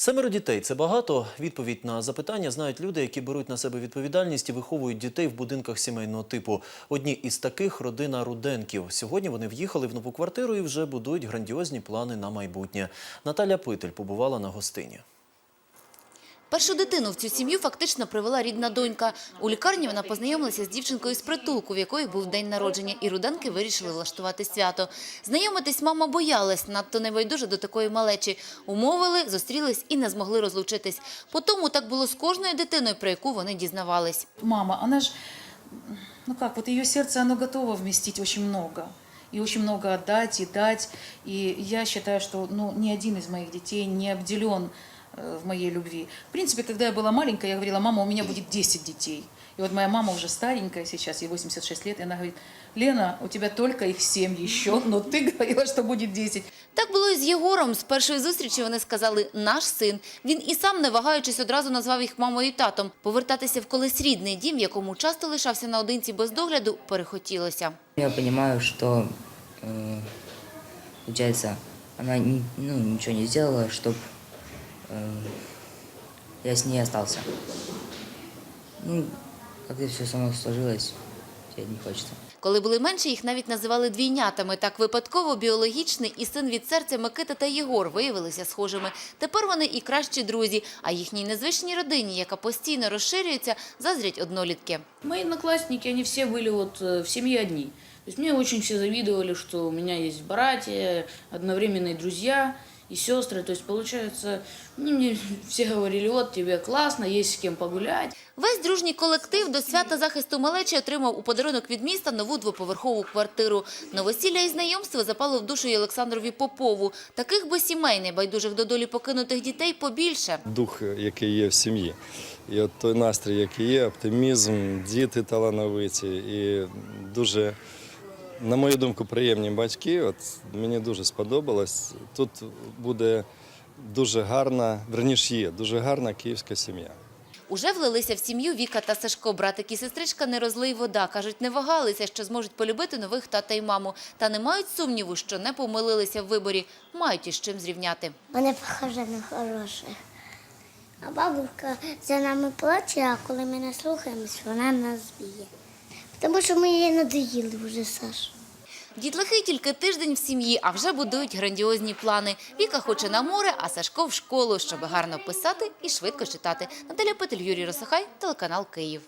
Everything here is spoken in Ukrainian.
Семеро дітей це багато. Відповідь на запитання знають люди, які беруть на себе відповідальність і виховують дітей в будинках сімейного типу. Одні із таких родина Руденків. Сьогодні вони в'їхали в нову квартиру і вже будують грандіозні плани на майбутнє. Наталя Питель побувала на гостині. Першу дитину в цю сім'ю фактично привела рідна донька. У лікарні вона познайомилася з дівчинкою з притулку, в якої був день народження, і руденки вирішили влаштувати свято. Знайомитись мама боялась, надто небайдужа до такої малечі. Умовили, зустрілись і не змогли розлучитись. Потому так було з кожною дитиною, про яку вони дізнавались. Мама, она же, ну как, вот ее сердце, оно готово вместить очень много. И очень много отдать, и дать. И я считаю, что ну, ни один из моих детей не обделен в моей любви. В принципе, когда я была маленькая, я говорила, мама, у меня будет 10 детей. И вот моя мама уже старенькая сейчас, ей 86 лет, и она говорит, Лена, у тебя только их 7 еще, но ты говорила, что будет 10. Так було і з Єгором. З першої зустрічі вони сказали «наш син». Він і сам, не вагаючись, одразу назвав їх мамою і татом. Повертатися в колись рідний дім, в якому часто лишався наодинці без догляду, перехотілося. Я понимаю, что, э, получается, она ни- ну, ничего не сделала, чтобы я с ней остался. Ну, как-то все само сложилось, теперь не хочется. Коли були менші, їх навіть називали двійнятами. Так випадково біологічний і син від серця Микита та Єгор виявилися схожими. Тепер вони і кращі друзі, а їхній незвичній родині, яка постійно розширюється, заздрять однолітки. Мои одноклассники, они все были вот э, в семье одни. То есть мне очень все завидовали, что у меня есть братья, одновременные друзья и сестры. То есть получается, они мне все говорили, вот тебе классно, есть с кем погулять. Весь дружній колектив до свята захисту малечі отримав у подарунок від міста нову двоповерхову квартиру. Новосілля і знайомство запало в душу й Олександрові Попову. Таких би сімей, небайдужих до долі покинутих дітей, побільше. дух, який є в сім'ї. І от той настрій, який є, оптимізм, діти талановиті і дуже, на мою думку, приємні батьки. От мені дуже сподобалось. Тут буде дуже гарна, верніше є, дуже гарна київська сім'я. Уже влилися в сім'ю Віка та Сашко. Братик і сестричка не розлий вода. Кажуть, не вагалися, що зможуть полюбити нових тата й маму. Та не мають сумніву, що не помилилися в виборі. Мають із чим зрівняти. Вони похожі на хороших. А бабушка за нами плаче, а коли ми не слухаємось, вона нас б'є. Тому що ми її надоїли вже, Саш. Дітлахи тільки тиждень в сім'ї, а вже будують грандіозні плани. Віка хоче на море, а Сашко в школу, щоб гарно писати і швидко читати. Наталя Петель, Юрій Росахай, телеканал Київ.